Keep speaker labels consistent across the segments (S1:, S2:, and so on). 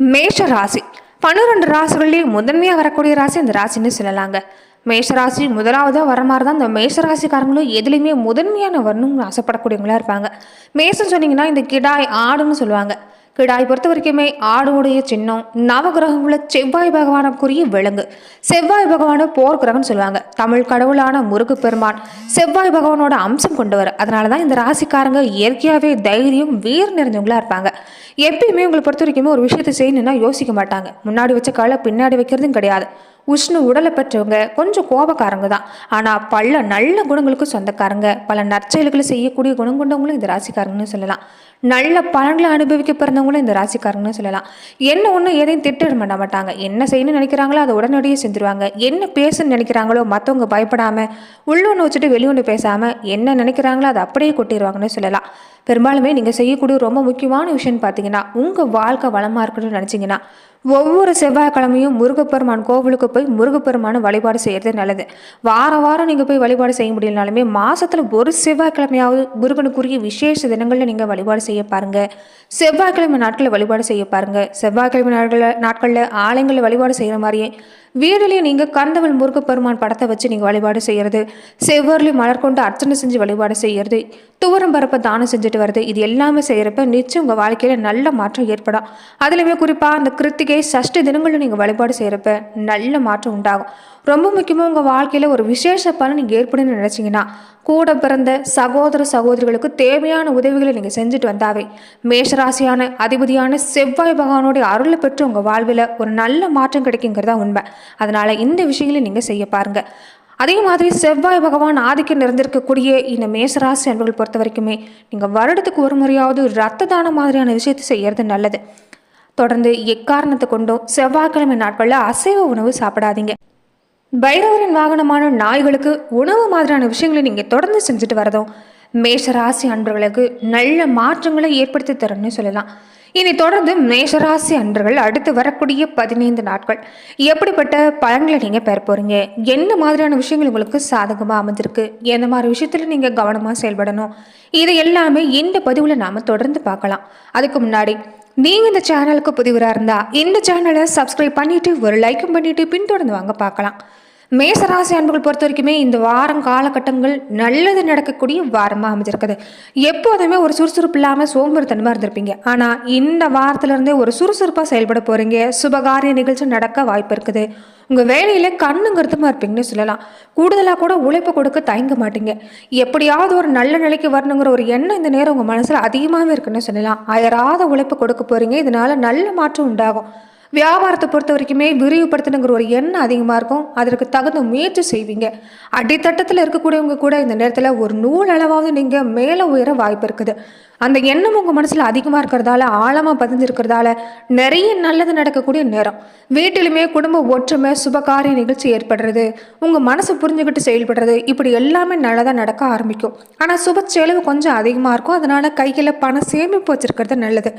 S1: மேஷ ராசி. பன்னிரெண்டு ராசிகள்லேயே முதன்மையாக வரக்கூடிய ராசி இந்த ராசின்னு சொல்லலாங்க. மேஷராசி முதலாவதாக வர மாதிரி தான் இந்த மேஷராசிக்காரங்களும் எதுலேயுமே முதன்மையான வரணும்னு ஆசைப்படக்கூடியவங்களா இருப்பாங்க. மேசம் சொன்னீங்கன்னா இந்த கிடாய் ஆடுன்னு சொல்லுவாங்க. கிடாய் பொறுத்த வரைக்குமே ஆடுடைய சின்னம் நவகிரகங்கள செவ்வாய் பகவானுக்குரிய விலங்கு. செவ்வாய் பகவான போர் கிரகம்னு சொல்லுவாங்க. தமிழ் கடவுளான முருகு பெருமான் செவ்வாய் பகவானோட அம்சம் கொண்டவர். அதனால தான் இந்த ராசிக்காரங்க இயற்கையாகவே தைரியம் வீர் நிறைஞ்சவங்களா இருப்பாங்க. எப்பயுமே உங்களை பொறுத்த வரைக்குமே ஒரு விஷயத்தை செய்யணும்னா யோசிக்க மாட்டாங்க. முன்னாடி வச்ச காலை பின்னாடி வைக்கிறதும் கிடையாது. உஷ்ணு உடலை பெற்றவங்க கொஞ்சம் கோபக்காரங்க தான். ஆனால் பல நல்ல குணங்களுக்கு சொந்தக்காரங்க. பல நற்செயல்களை செய்யக்கூடிய குணம் கொண்டவங்களும் இந்த ராசிக்காரங்கன்னு சொல்லலாம். நல்ல பலன்களை அனுபவிக்க பிறந்தவங்களும் இந்த ராசிக்காரங்கன்னு சொல்லலாம். என்ன ஒன்று எதையும் திட்டம் பண்ண மாட்டாங்க. என்ன செய்யணும்னு நினைக்கிறாங்களோ அதை உடனடியே செஞ்சுருவாங்க. என்ன பேசணும்னு நினைக்கிறாங்களோ மற்றவங்க பயப்படாமல் உள்ளொன்று வச்சுட்டு வெளியொன்று பேசாமல் என்ன நினைக்கிறாங்களோ அதை அப்படியே கொட்டிடுவாங்கன்னு சொல்லலாம். பெரும்பாலுமே நீங்கள் செய்யக்கூடிய ரொம்ப முக்கியமான விஷயம்னு பார்த்தீங்கன்னா உங்கள் வாழ்க்கை வளமாக இருக்கணும்னு நினச்சிங்கன்னா ஒவ்வொரு செவ்வாய்க்கிழமையும் முருகப்பெருமான் கோவிலுக்கு போய் முருகப்பெருமான வழிபாடு செய்கிறது நல்லது. வாரம் வாரம் நீங்கள் போய் வழிபாடு செய்ய முடியலனாலுமே மாதத்தில் ஒரு செவ்வாய்க்கிழமையாவது முருகனுக்குரிய விசேஷ தினங்களில் நீங்கள் வழிபாடு செய்ய பாருங்கள் செவ்வாய்க்கிழமை நாட்களில் வழிபாடு செய்ய பாருங்கள் செவ்வாய்க்கிழமை நாட்களில் நாட்களில் ஆலயங்களில் வழிபாடு செய்கிற மாதிரியே வீடுலேயே நீங்கள் கந்தவள் முருகப்பெருமான் படத்தை வச்சு நீங்கள் வழிபாடு செய்கிறது செவ்வர்லேயும் மலர் கொண்டு அர்ச்சனை செஞ்சு வழிபாடு செய்கிறது துவரம் பரப்ப தானம் செஞ்சுட்டு வருது இது எல்லாமே செய்கிறப்ப நிச்சயம் உங்கள் வாழ்க்கையில் நல்ல மாற்றம் ஏற்படும். அதுலேயுமே குறிப்பாக அந்த கிருத்திகை சஷ்டி தினங்களில் நீங்கள் வழிபாடு செய்கிறப்ப நல்ல மாற்றம் உண்டாகும். ரொம்ப முக்கியமாக உங்கள் வாழ்க்கையில் ஒரு விசேஷ பலன் நீங்கள் ஏற்படுன்னு நினச்சிங்கன்னா கூட பிறந்த சகோதர சகோதரிகளுக்கு தேவையான உதவிகளை நீங்கள் செஞ்சுட்டு வந்தாவே மேஷராசியான அதிபதியான செவ்வாய் பகவானுடைய அருளை பெற்று உங்கள் வாழ்வில் ஒரு நல்ல மாற்றம் கிடைக்குங்கிறதா உண்மை. அதனால் இந்த விஷயங்களை நீங்கள் செய்ய பாருங்கள் அதே மாதிரி செவ்வாய் பகவான் ஆதிக்கம் நிறைந்திருக்கக்கூடிய இந்த மேசராசி அன்பர்கள் பொறுத்த வரைக்குமே நீங்கள் வருடத்துக்கு ஒரு முறையாவது ரத்த தானம் மாதிரியான விஷயத்தை செய்கிறது நல்லது. தொடர்ந்து எக்காரணத்தை கொண்டும் செவ்வாய்க்கிழமை நாட்களில் அசைவ உணவு சாப்பிடாதீங்க. பைரவரின் வாகனமான நாய்களுக்கு உணவு மாதிரியான விஷயங்களை நீங்கள் தொடர்ந்து செஞ்சுட்டு வரதும் மேஷராசி அன்பர்களுக்கு நல்ல மாற்றங்களை ஏற்படுத்தி தரும்னு சொல்லலாம். இனி தொடர்ந்து மேஷராசி அன்பர்கள் அடுத்து வரக்கூடிய பதினைந்து நாட்கள். எப்படிப்பட்ட பலன்களை நீங்கள் பெற போகிறீங்க என்ன மாதிரியான விஷயங்கள் உங்களுக்கு சாதகமாக அமைஞ்சிருக்கு எந்த மாதிரி விஷயத்தில் நீங்கள் கவனமாக செயல்படணும்? இது எல்லாமே இந்த பதிவில் நாம் தொடர்ந்து பார்க்கலாம். அதுக்கு முன்னாடி நீங்கள் இந்த சேனலுக்கு புதிவராக இருந்தால் இந்த சேனலை சப்ஸ்கிரைப் பண்ணிவிட்டு ஒரு லைக்கும் பண்ணிவிட்டு பின்தொடர்ந்து வாங்க பார்க்கலாம். மேசராசி அன்புகள் பொறுத்த வரைக்குமே இந்த வாரம் காலகட்டங்கள் நல்லது நடக்கக்கூடிய வாரமாக அமைஞ்சிருக்குது. எப்போதுமே ஒரு சுறுசுறுப்பு இல்லாமல் சோம்பேறித்தனமாக இருந்திருப்பீங்க. ஆனால் இந்த வாரத்திலிருந்தே ஒரு சுறுசுறுப்பாக செயல்பட போகிறீங்க சுபகாரிய நிகழ்ச்சி நடக்க வாய்ப்பு இருக்குது. உங்கள் வேலையில் கண்ணுங்கிறதுமா இருப்பீங்கன்னு சொல்லலாம். கூடுதலாக கூட உழைப்பு கொடுக்க தயங்க மாட்டீங்க. எப்படியாவது ஒரு நல்ல நிலைக்கு வரணுங்கிற ஒரு எண்ணம் இந்த நேரம் உங்கள் மனசில் அதிகமாகவே இருக்குன்னு சொல்லலாம். அயராத உழைப்பு கொடுக்க போகிறீங்க இதனால் நல்ல மாற்றம் உண்டாகும். வியாபாரத்தை பொறுத்த வரைக்குமே விரிவுபடுத்தணுங்கிற ஒரு எண்ணம் அதிகமாக இருக்கும். அதற்கு தகுந்த முயற்சி செய்வீங்க. அடித்தட்டத்தில் இருக்கக்கூடியவங்க கூட இந்த நேரத்தில் ஒரு நூல் அளவாவது நீங்கள் மேலே உயர வாய்ப்பு இருக்குது. அந்த எண்ணம் உங்கள் மனசில் அதிகமாக இருக்கிறதால ஆழமாக பதிஞ்சிருக்கிறதால நிறைய நல்லது நடக்கக்கூடிய நேரம். வீட்டிலுமே குடும்ப ஒற்றுமை சுபகாரிய நிகழ்ச்சி ஏற்படுறது உங்கள் மனசு புரிஞ்சுக்கிட்டு செயல்படுறது இப்படி எல்லாமே நல்லதாக நடக்க ஆரம்பிக்கும். ஆனால் சுப செலவு கொஞ்சம் அதிகமாக இருக்கும். அதனால் கையில் பணம் சேமிப்பு வச்சுருக்கிறது நல்லது.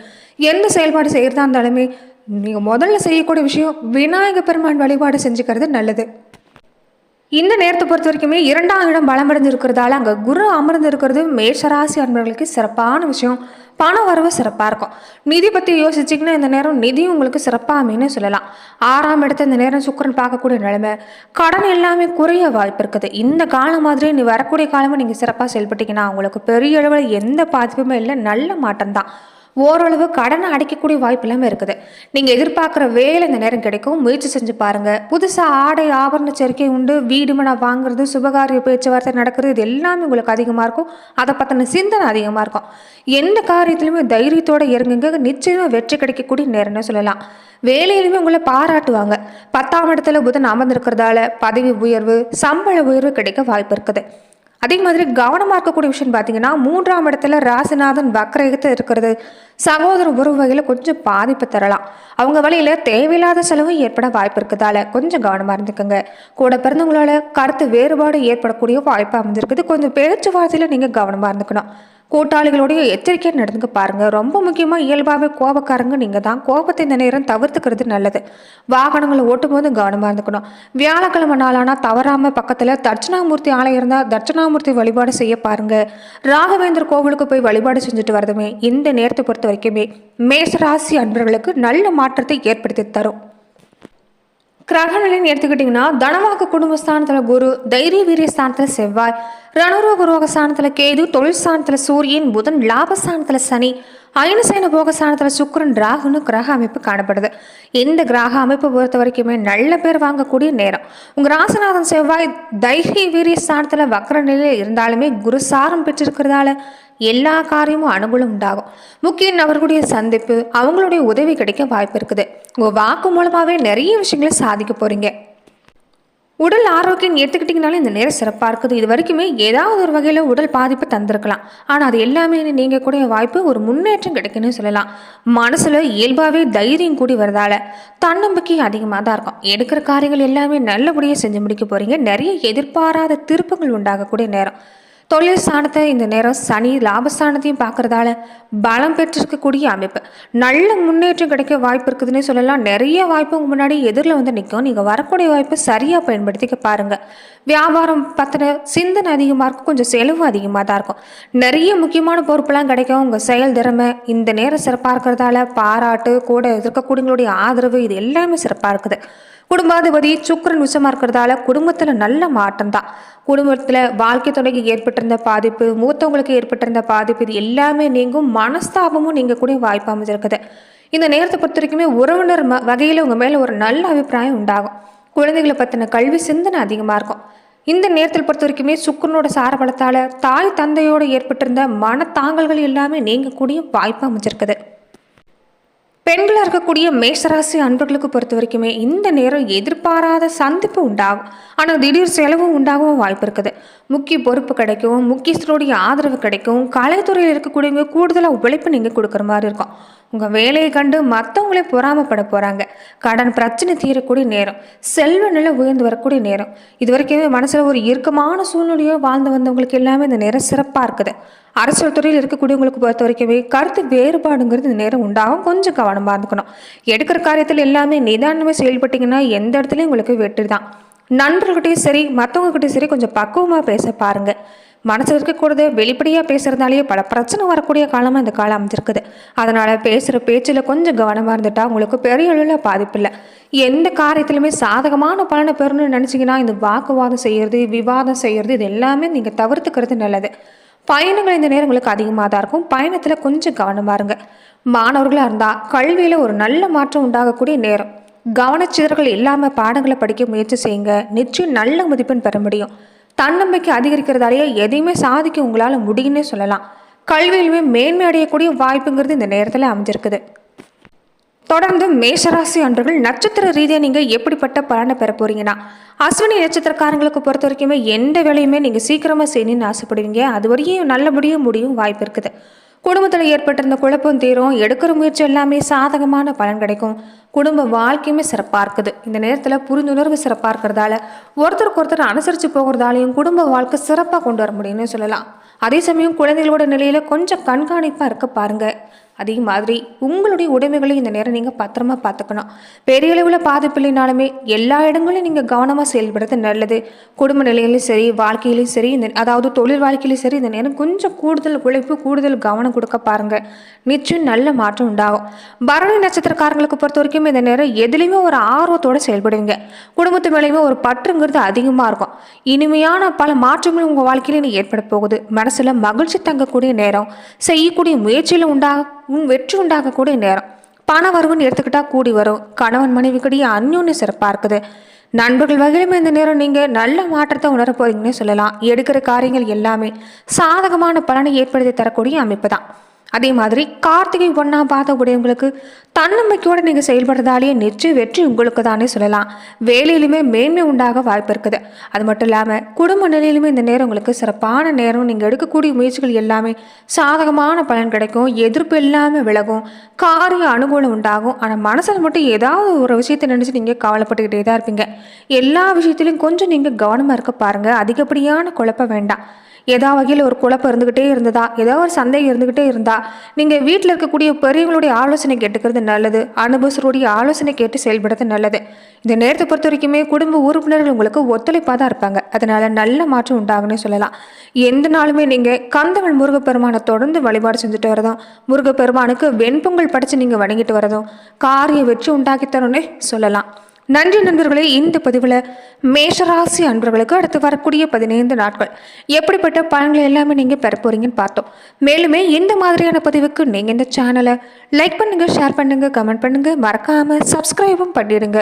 S1: எந்த செயல்பாடு செய்கிறதா இருந்தாலுமே நீங்கள் முதல்ல செய்யக்கூடிய விஷயம் விநாயக பெருமான் வழிபாடு செஞ்சுக்கிறது நல்லது. இந்த நேரத்தை பொறுத்த வரைக்குமே இரண்டாம் இடம் பலமடைஞ்சு இருக்கிறதால அங்கே குரு அமர்ந்து இருக்கிறது மேஷராசி அன்பர்களுக்கு சிறப்பான விஷயம். பண வரவு சிறப்பாக இருக்கும். நிதி பற்றி யோசிச்சிங்கன்னா இந்த நேரம் நிதி உங்களுக்கு சிறப்பாக அமைன்னு சொல்லலாம். ஆறாம் இடத்த இந்த நேரம் சுக்கரன் பார்க்கக்கூடிய நிலைமை கடன் எல்லாமே குறைய வாய்ப்பு இருக்குது. இந்த காலம் மாதிரி நீ வரக்கூடிய காலமாக நீங்கள் சிறப்பாக செயல்பட்டீங்கன்னா உங்களுக்கு பெரிய அளவில் எந்த பாதிப்புமே இல்லை. நல்ல மாற்றம் தான் ஓரளவு கடனை அடைக்கக்கூடிய வாய்ப்பு எல்லாமே இருக்குது. நீங்கள் எதிர்பார்க்குற வேலை இந்த நேரம் கிடைக்கும். முயற்சி செஞ்சு பாருங்கள் புதுசாக ஆடை ஆபரண சேர்க்கை உண்டு. வீடு மனை வாங்குறது சுபகாரிய பேச்சுவார்த்தை நடக்கிறது இது எல்லாமே உங்களுக்கு அதிகமாக இருக்கும். அதை பற்றின சிந்தனை அதிகமாக இருக்கும். எந்த காரியத்திலுமே தைரியத்தோடு இறங்குங்க. நிச்சயமாக வெற்றி கிடைக்கக்கூடிய நேரம்னு சொல்லலாம். வேலையிலுமே உங்களை பாராட்டுவாங்க. பத்தாம் இடத்துல புதன் அமர்ந்திருக்கிறதால பதவி உயர்வு சம்பள உயர்வு கிடைக்க வாய்ப்பு இருக்குது. அதே மாதிரி கவனமாக இருக்கக்கூடிய விஷயம் பார்த்தீங்கன்னா மூன்றாம் இடத்துல ராசிநாதன் வக்கரகத்தை இருக்கிறது. சகோதர உறவு வகையில் கொஞ்சம் பாதிப்பு தரலாம். அவங்க வழியில் தேவையில்லாத செலவு ஏற்பட வாய்ப்பு இருக்கிறதால கொஞ்சம் கவனமாக இருந்துக்கோங்க. கூட பிறந்தவங்களால கருத்து வேறுபாடு ஏற்படக்கூடிய வாய்ப்பு அமைஞ்சிருக்குது. கொஞ்சம் பேச்சுவார்த்தையில் நீங்கள் கவனமாக இருந்துக்கணும். கூட்டாளிகளுடைய எச்சரிக்கையாக நடந்துக்க பாருங்கள் ரொம்ப முக்கியமாக இயல்பாகவே கோபக்காரங்க நீங்கள் தான். கோபத்தை இந்த நேரம் தவிர்த்துக்கிறது நல்லது. வாகனங்களை ஓட்டும்போது கவனமாக இருந்துக்கணும். வியாழக்கிழமை நாளானால் தவறாமல் பக்கத்தில் தட்சிணாமூர்த்தி ஆலயம் இருந்தால் தட்சிணாமூர்த்தி வழிபாடு செய்ய பாருங்கள் ராகவேந்தர் கோவிலுக்கு போய் வழிபாடு செஞ்சுட்டு வரதுமே இந்த நேரத்தை பொறுத்த வரைக்குமே மேசராசி அன்பர்களுக்கு நல்ல மாற்றத்தை ஏற்படுத்தி தரும். கிரகநிலைன்னு எடுத்துக்கிட்டிங்கன்னா தனவாக்கு குடும்பஸ்தானத்தில் குரு தைரிய வீரிய ஸ்தானத்தில் செவ்வாய் ரணரோக ரோக ஸ்தானத்தில் கேது தொழில் ஸ்தானத்தில் சூரியன் புதன் லாபஸ்தானத்தில் சனி அயனசேன போக சுக்கரன் ராகுன்னு கிரக அமைப்பு காணப்படுது. இந்த கிரக அமைப்பை பொறுத்த வரைக்குமே நல்ல பேர் வாங்கக்கூடிய நேரம். உங்கள் ராசநாதன் செவ்வாய் தைஹி வீரிய ஸ்தானத்தில் வக்கர நிலையில் இருந்தாலுமே குரு சாரம் பெற்றிருக்கிறதால எல்லா காரியமும் அனுகூலம் உண்டாகும். முக்கிய நபர்களுடைய சந்திப்பு அவங்களுடைய உதவி கிடைக்க வாய்ப்பு இருக்குது. உங்கள் வாக்கு மூலமாகவே நிறைய விஷயங்களை சாதிக்க போகிறீங்க உடல் ஆரோக்கியம் எடுத்துக்கிட்டிங்கனாலே இந்த நேரம் சிறப்பாக இருக்குது. இது வரைக்குமே ஏதாவது ஒரு வகையில் உடல் பாதிப்பு தந்திருக்கலாம். ஆனால் அது எல்லாமே நீங்கள் கூடிய வாய்ப்பு ஒரு முன்னேற்றம் கிடைக்குன்னு சொல்லலாம். மனசில் இயல்பாகவே தைரியம் கூடி வரதால தன்னம்பிக்கை அதிகமாக தான் இருக்கும். எடுக்கிற காரியங்கள் எல்லாமே நல்லபடியாக செஞ்சு முடிக்க போகிறீங்க நிறைய எதிர்பாராத திருப்பங்கள் உண்டாகக்கூடிய நேரம். தொழில் ஸ்தானத்தை இந்த நேரம் சனி லாபஸ்தானத்தையும் பார்க்குறதால பலம் பெற்றிருக்கக்கூடிய அமைப்பு. நல்ல முன்னேற்றம் கிடைக்க வாய்ப்பு இருக்குதுன்னே சொல்லலாம். நிறைய வாய்ப்பு உங்கள் முன்னாடி எதிரில் வந்து நிற்கும் நீங்கள் வரக்கூடிய வாய்ப்பை சரியாக பயன்படுத்திக்க பாருங்கள் வியாபாரம் பற்றின சிந்தனை அதிகமாக இருக்கும். கொஞ்சம் செலவு அதிகமாக தான் இருக்கும். நிறைய முக்கியமான பொறுப்பெல்லாம் கிடைக்கும். உங்கள் செயல் திறமை இந்த நேரம் சிறப்பாக இருக்கிறதால பாராட்டு கூட இருக்கக்கூடியவங்களுடைய ஆதரவு இது எல்லாமே சிறப்பாக இருக்குது. குடும்பாதிபதி சுக்கரன் உச்சமாக இருக்கிறதால குடும்பத்தில் நல்ல மாற்றம் தான் குடும்பத்தில் வாழ்க்கை துணைக்கு ஏற்பட்டிருந்த பாதிப்பு மூத்தவங்களுக்கு ஏற்பட்டிருந்த பாதிப்பு இது எல்லாமே நீங்கும் மனஸ்தாபமும் நீங்கள் கூட வாய்ப்பு அமைஞ்சிருக்குது. இந்த நேரத்தை பொறுத்த வரைக்குமே உறவினர் ம வகையில் உங்கள் மேலே ஒரு நல்ல அபிப்பிராயம் உண்டாகும். குழந்தைகளை பற்றின கல்வி சிந்தனை அதிகமாக இருக்கும். இந்த நேரத்தில் பொறுத்த வரைக்குமே சுக்கரனோட சாரபலத்தால் தாய் தந்தையோடு ஏற்பட்டிருந்த மனத்தாங்கல்கள் எல்லாமே நீங்கக்கூடிய வாய்ப்பு அமைஞ்சிருக்குது. பெண்களாக இருக்கக்கூடிய மேஷராசி அன்பர்களுக்கு பொறுத்த வரைக்குமே இந்த நேரம் எதிர்பாராத சந்திப்பு உண்டாகும். ஆனால் திடீர் செலவும் உண்டாகவும் வாய்ப்பு இருக்குது. முக்கிய பொறுப்பு கிடைக்கும் முக்கியஸ்தருடைய ஆதரவு கிடைக்கும் கலைத்துறையில் இருக்கக்கூடியவங்க கூடுதலாக உழைப்பு நீங்கள் கொடுக்குற மாதிரி இருக்கும். உங்கள் வேலையை கண்டு மற்றவங்களே பொறாமப்பட போகிறாங்க கடன் பிரச்சனை தீரக்கூடிய நேரம் செல்வ நிலை உயர்ந்து வரக்கூடிய நேரம். இது வரைக்குமே மனசில் ஒரு இறுக்கமான சூழ்நிலையோ வாழ்ந்து வந்தவங்களுக்கு எல்லாமே இந்த நேரம் சிறப்பாக இருக்குது. அரசியல் துறையில் இருக்கக்கூடியவங்களுக்கு பொறுத்த வரைக்குமே கருத்து வேறுபாடுங்கிறது இந்த நேரம் உண்டாகும். கொஞ்சம் கவனமாக இருந்துக்கணும். எடுக்கிற காரியத்தில் எல்லாமே நிதானமாக செயல்பட்டிங்கன்னா எந்த இடத்துலையும் உங்களுக்கு வெற்றி தான். நண்பர்கள்கிட்டயும் சரி மற்றவங்ககிட்டையும் சரி கொஞ்சம் பக்குவமாக பேச பாருங்கள் மனசில் இருக்கக்கூடாது வெளிப்படையாக பேசுகிறதாலேயே பல பிரச்சனை வரக்கூடிய காலமாக இந்த காலம் அமைஞ்சிருக்குது. அதனால் பேசுகிற பேச்சில் கொஞ்சம் கவனமாக இருந்துட்டால் உங்களுக்கு பெரிய அளவில் பாதிப்பு இல்லை. எந்த காரியத்திலுமே சாதகமான பலனை பெறணும்னு நினச்சிங்கன்னா இந்த வாக்குவாதம் செய்கிறது விவாதம் செய்கிறது இது எல்லாமே நீங்கள் தவிர்த்துக்கிறது நல்லது. பயணங்கள் இந்த நேரம் உங்களுக்கு அதிகமாக தான் இருக்கும். பயணத்தில் கொஞ்சம் கவனமாக இருங்க. மாணவர்களாக இருந்தால் கல்வியில் ஒரு நல்ல மாற்றம் உண்டாகக்கூடிய நேரம். கவனச்சிதறல் இல்லாமல் பாடங்களை படிக்க முயற்சி செய்யுங்க. நிச்சயம் நல்ல மதிப்பெண் பெற முடியும். தன்னம்பிக்கை அதிகரிக்கிறதாலேயே எதையுமே சாதிக்க உங்களால் முடியும்னே சொல்லலாம். கல்வியிலுமே மேன்மை அடையக்கூடிய வாய்ப்புங்கிறது இந்த நேரத்தில் அமைஞ்சிருக்குது. தொடர்ந்து மேஷராசி அன்றர்கள் நட்சத்திர ரீதியாக நீங்கள் எப்படிப்பட்ட பலனை பெற போறீங்கன்னா அஸ்வினி நட்சத்திரக்காரங்களுக்கு பொறுத்த வரைக்குமே எந்த வேலையுமே நீங்கள் சீக்கிரமாக செய்யணும்னு ஆசைப்படுவீங்க. அது வரையும் நல்லபடியும் முடியும் வாய்ப்பு இருக்குது. குடும்பத்தில் ஏற்பட்டிருந்த குழப்பம் தீரும். எடுக்கிற முயற்சி எல்லாமே சாதகமான பலன் கிடைக்கும். குடும்ப வாழ்க்கையுமே சிறப்பாக இருக்குது இந்த நேரத்தில் புரிந்துணர்வு சிறப்பாக இருக்கிறதால ஒருத்தருக்கு ஒருத்தர் அனுசரித்து போகிறதாலையும் குடும்ப வாழ்க்கை சிறப்பாக கொண்டு வர முடியும்னு சொல்லலாம். அதே சமயம் குழந்தைகளோட நிலையில் கொஞ்சம் கண்காணிப்பாக இருக்க பாருங்கள் அதே மாதிரி உங்களுடைய உடைமைகளை இந்த நேரம் நீங்கள் பத்திரமா பார்த்துக்கணும். பெரிய அளவில் பாதிப்பு இல்லைனாலுமே எல்லா இடங்களையும் நீங்கள் கவனமாக செயல்படுறது நல்லது. குடும்ப நிலையிலையும் சரி வாழ்க்கையிலையும் சரி இந்த அதாவது தொழில் வாழ்க்கையிலையும் சரி இந்த நேரம் கொஞ்சம் கூடுதல் உழைப்பு கூடுதல் கவனம் கொடுக்க பாருங்கள் நிச்சயம் நல்ல மாற்றம் உண்டாகும். பரணி நட்சத்திரக்காரங்களுக்கு பொறுத்த வரைக்கும் இந்த நேரம் எதுலேயுமே ஒரு ஆர்வத்தோடு செயல்படுவீங்க. குடும்பத்து மேலேயுமே ஒரு பற்றுங்கிறது அதிகமாக இருக்கும். இனிமையான பல மாற்றங்கள் உங்கள் வாழ்க்கையில் ஏற்பட போகுது. மனசில் மகிழ்ச்சி தங்கக்கூடிய நேரம் செய்யக்கூடிய முயற்சியில் உண்டாக உன் வெற்றி உண்டாகக்கூடிய நேரம் பண வரவுன்னு எடுத்துக்கிட்டா கூடி வரும். கணவன் மனைவிக்கிடையே அந்யோன்யம் சிறப்பாக இருக்குது நண்பர்கள் வகையிலுமே இந்த நேரம் நீங்கள் நல்ல மாற்றத்தை உணர போறீங்கன்னு சொல்லலாம். எடுக்கிற காரியங்கள் எல்லாமே சாதகமான பலனை ஏற்படுத்தி தரக்கூடிய அமைப்பு தான். அதே மாதிரி கார்த்திகை ஒன்றா உடையவங்களுக்கு தன்னம்பிக்கையோடு நீங்கள் செயல்படுறதாலேயே நிச்சயம் வெற்றி உங்களுக்கு தானே சொல்லலாம். வேலையிலுமே மேன்மை உண்டாக வாய்ப்பு இருக்குது. அது மட்டும் இல்லாமல் குடும்ப நிலையிலுமே இந்த நேரம் உங்களுக்கு சிறப்பான நேரம். நீங்கள் எடுக்கக்கூடிய முயற்சிகள் எல்லாமே சாதகமான பலன் கிடைக்கும். எதிர்ப்பு இல்லாமல் விலகும். காரிய அனுகூலம் உண்டாகும். ஆனால் மனசில் மட்டும் ஏதாவது ஒரு விஷயத்தை நினச்சி நீங்கள் கவலைப்பட்டுக்கிட்டே தான் இருப்பீங்க. எல்லா விஷயத்திலையும் கொஞ்சம் நீங்கள் கவனமாக இருக்க பாருங்கள் அதிகப்படியான குழப்பம் வேண்டாம். ஏதோ வகையில் ஒரு குழப்பம் இருந்துக்கிட்டே இருந்ததா? ஏதோ ஒரு சந்தேகம் இருந்துக்கிட்டே இருந்தா? நீங்கள் வீட்டில் இருக்கக்கூடிய பெரியவங்களுடைய ஆலோசனை கேட்டுக்கிறது நல்லது. அனுபவசருடைய ஆலோசனை கேட்டு செயல்படுறது நல்லது. இந்த நேரத்தை பொறுத்த வரைக்குமே குடும்ப உறுப்பினர்கள் உங்களுக்கு ஒத்துழைப்பாக தான் இருப்பாங்க. அதனால் நல்ல மாற்றம் உண்டாகுன்னு சொல்லலாம். எந்த நாளுமே நீங்கள் கந்தவன் முருகப்பெருமானை தொடர்ந்து வழிபாடு செஞ்சுட்டு வரதும் முருகப்பெருமானுக்கு வெண்பொங்கல் படைச்சு நீங்கள் வணங்கிட்டு வரதும் காரிய வெற்றி உண்டாக்கி சொல்லலாம். நன்றி நண்பர்களே இந்த பதிவில் மேஷராசி அன்பர்களுக்கு அடுத்து வரக்கூடிய பதினைந்து நாட்கள். எப்படிப்பட்ட பலன்களை எல்லாமே நீங்கள் பெற போகிறீங்கன்னு பார்த்தோம். மேலுமே இந்த மாதிரியான பதிவுக்கு நீங்கள் இந்த சேனலை லைக் பண்ணுங்கள் ஷேர் பண்ணுங்கள் கமெண்ட் பண்ணுங்கள் மறக்காமல் சப்ஸ்கிரைபும் பண்ணிடுங்க.